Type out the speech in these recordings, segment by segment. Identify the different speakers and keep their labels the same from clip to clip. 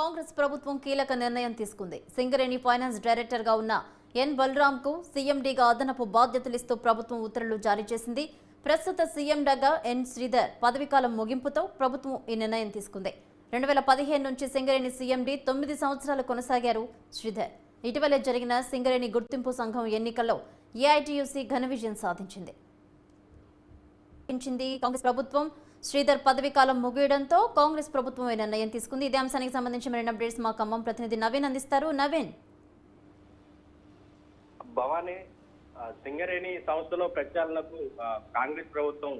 Speaker 1: కాంగ్రెస్ ప్రభుత్వం కీలక నిర్ణయం తీసుకుంది. సింగరేణి ఫైనాన్స్ డైరెక్టర్గా ఉన్న ఎన్. బలరాంకు సీఎండీగా అదనపు బాధ్యతలిస్తూ ప్రభుత్వం ఉత్తర్వులు జారీ చేసింది. ప్రస్తుత సీఎండగా ఎన్. శ్రీధర్ పదవీకాలం ముగింపుతో ప్రభుత్వం ఈ నిర్ణయం తీసుకుంది. రెండు వేల పదిహేను నుంచి సింగరేణి సీఎండీ తొమ్మిది సంవత్సరాలు కొనసాగారు శ్రీధర్. ఇటీవలే జరిగిన సింగరేణి గుర్తింపు సంఘం ఎన్నికల్లో ఏఐటీయూసీ ఘన విజయం సాధించింది. కాంగ్రెస్ ప్రభుత్వం శ్రీధర్ పదవీకాలం ముగియడంతో కాంగ్రెస్ ప్రభుత్వం ఈ నిర్ణయం తీసుకుంది. ఇదే అంశానికి సంబంధించి మరిన్ని అప్డేట్స్ మా ఖమ్మం ప్రతినిధి నవీన్ అందిస్తారు. నవీన్.
Speaker 2: భవానీ సింగరేణి సంస్థలో ప్రచారణకు కాంగ్రెస్ ప్రభుత్వం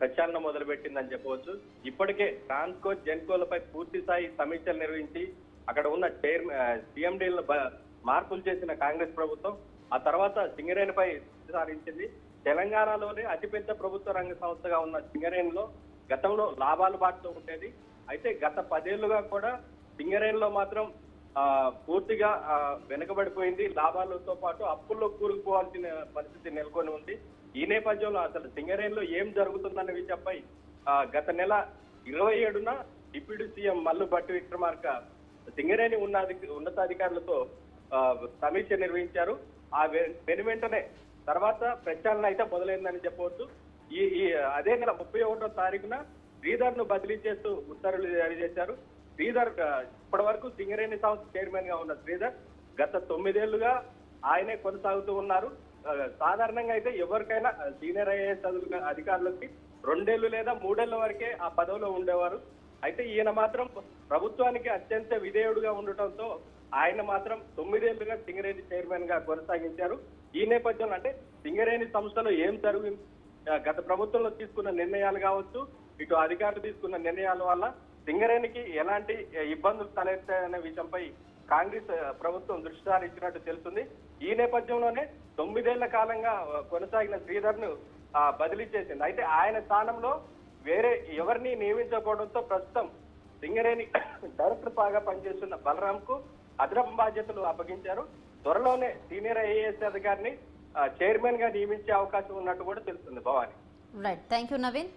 Speaker 2: ప్రచారణ మొదలుపెట్టిందని చెప్పవచ్చు. ఇప్పటికే ట్రాన్స్కో జెన్కోలపై పూర్తి స్థాయి సమీక్షలు నిర్వహించి అక్కడ ఉన్న చైర్మన్ సీఎండీల మార్పులు చేసిన కాంగ్రెస్ ప్రభుత్వం ఆ తర్వాత సింగరేణిపై సాధించింది తెలంగాణలోనే అతిపెద్ద ప్రభుత్వ రంగ సంస్థగా ఉన్న సింగరేణిలో గతంలో లాభాలు బాటతో ఉండేది. అయితే గత పదేళ్ళుగా కూడా సింగరేణిలో మాత్రం పూర్తిగా వెనుకబడిపోయింది. లాభాలతో పాటు అప్పుల్లో కూరుకుపోవాల్సిన పరిస్థితి నెలకొని ఉంది. ఈ నేపథ్యంలో అసలు సింగరేణిలో ఏం జరుగుతుందన్న విషయంపై గత నెల ఇరవై ఏడున డిప్యూటీ సీఎం మల్లు భట్టి విక్రమార్క సింగరేణి ఉన్నది ఉన్నతాధికారులతో సమీక్ష నిర్వహించారు. ఆ వె- వెను వెంటనే తర్వాత ప్రచారణ అయితే మొదలైందని చెప్పవచ్చు. ఈ ఈ అదే నెల ముప్పై ఒకటో తారీఖున శ్రీధర్ను బదిలీ చేస్తూ ఉత్తర్వులు జారీ చేశారు. శ్రీధర్ ఇప్పటి వరకు సింగరేణి సంస్థ చైర్మన్గా ఉన్న శ్రీధర్ గత తొమ్మిదేళ్ళుగా ఆయనే కొనసాగుతూ ఉన్నారు. సాధారణంగా అయితే ఎవరికైనా సీనియర్ ఐఏఎస్ అధికారులకి రెండేళ్ళు లేదా మూడేళ్ళ వరకే ఆ పదవిలో ఉండేవారు. అయితే ఈయన మాత్రం ప్రభుత్వానికి అత్యంత విధేయుడుగా ఉండటంతో ఆయన మాత్రం తొమ్మిదేళ్ళుగా సింగరేణి చైర్మన్గా కొనసాగించారు. ఈ నేపథ్యంలో అంటే సింగరేణి సంస్థలో ఏం జరిగి గత ప్రభుత్వంలో తీసుకున్న నిర్ణయాలు కావచ్చు ఇటు అధికారులు తీసుకున్న నిర్ణయాల వల్ల సింగరేణికి ఎలాంటి ఇబ్బందులు తలెత్తాయనే విషయంపై కాంగ్రెస్ ప్రభుత్వం దృష్టి సారించినట్టు తెలుస్తుంది. ఈ నేపథ్యంలోనే తొమ్మిదేళ్ళ కాలంగా కొనసాగిన శ్రీధర్ను బదిలీ చేసింది. అయితే ఆయన స్థానంలో వేరే ఎవరిని నియమించకపోవడంతో ప్రస్తుతం సింగరేణి డైరెక్టర్ బాగా పనిచేస్తున్న బలరాం కు అదనపు బాధ్యతలు అప్పగించారు. త్వరలోనే సీనియర్ ఐఏఎస్ అధికారిని చైర్మన్గా నియమించే అవకాశం ఉన్నట్టు కూడా తెలుస్తుంది Bhavani.
Speaker 1: Right thank you Naveen